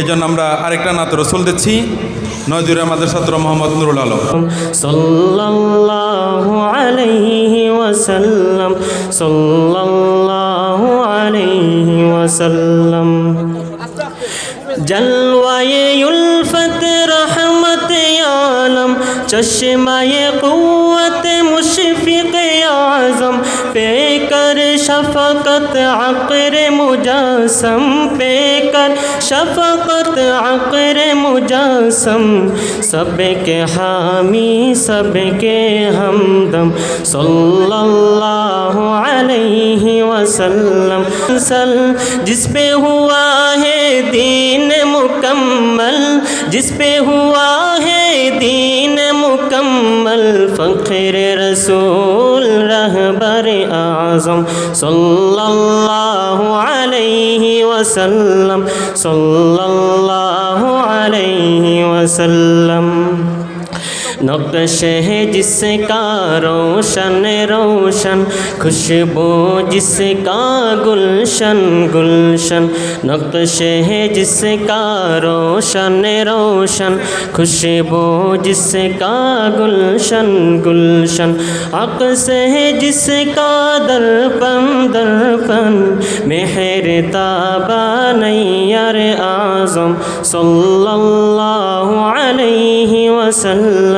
এই জন্য আমরা আরেকটা নাত রসুল দিচ্ছি। নজরুল আমাদের ছাত্র মোহাম্মদ নুরুল আলম। সাল্লাল্লাহু আলাইহি ওয়াসাল্লাম ওয়াসাল্লাম। জলওয়ায়ে चश्माए क़वत मुशफ़िक आज़म, पे कर शफ़क़त अक्र मुजासम, पे कर शफ़क़त अक्र मुजसम। सब के हामी सब के हमदम, सल्लल्लाहु अलैहि वसल्लम। सल जिस पे हुआ है दीन मुकम्मल जिस पे हुआ है दीन फ़ख्र रसूल रहबर आज़म सल्लल्लाहु अलैहि वसल्लम सल्लल्लाहु अलैहि वसल्लम नक्श है जिसका रोशन रोशन। खुशबू जिसका गुलशन गुलशन। नक्श है जिसका रोशन रोशन। खुशबू जिसका गुलशन गुलशन। अक्स है जिसका दर्पण दर्पण। मेहर ताबा नैयर आज़म। सल्लल्लाहु अलैहि वसल्लम।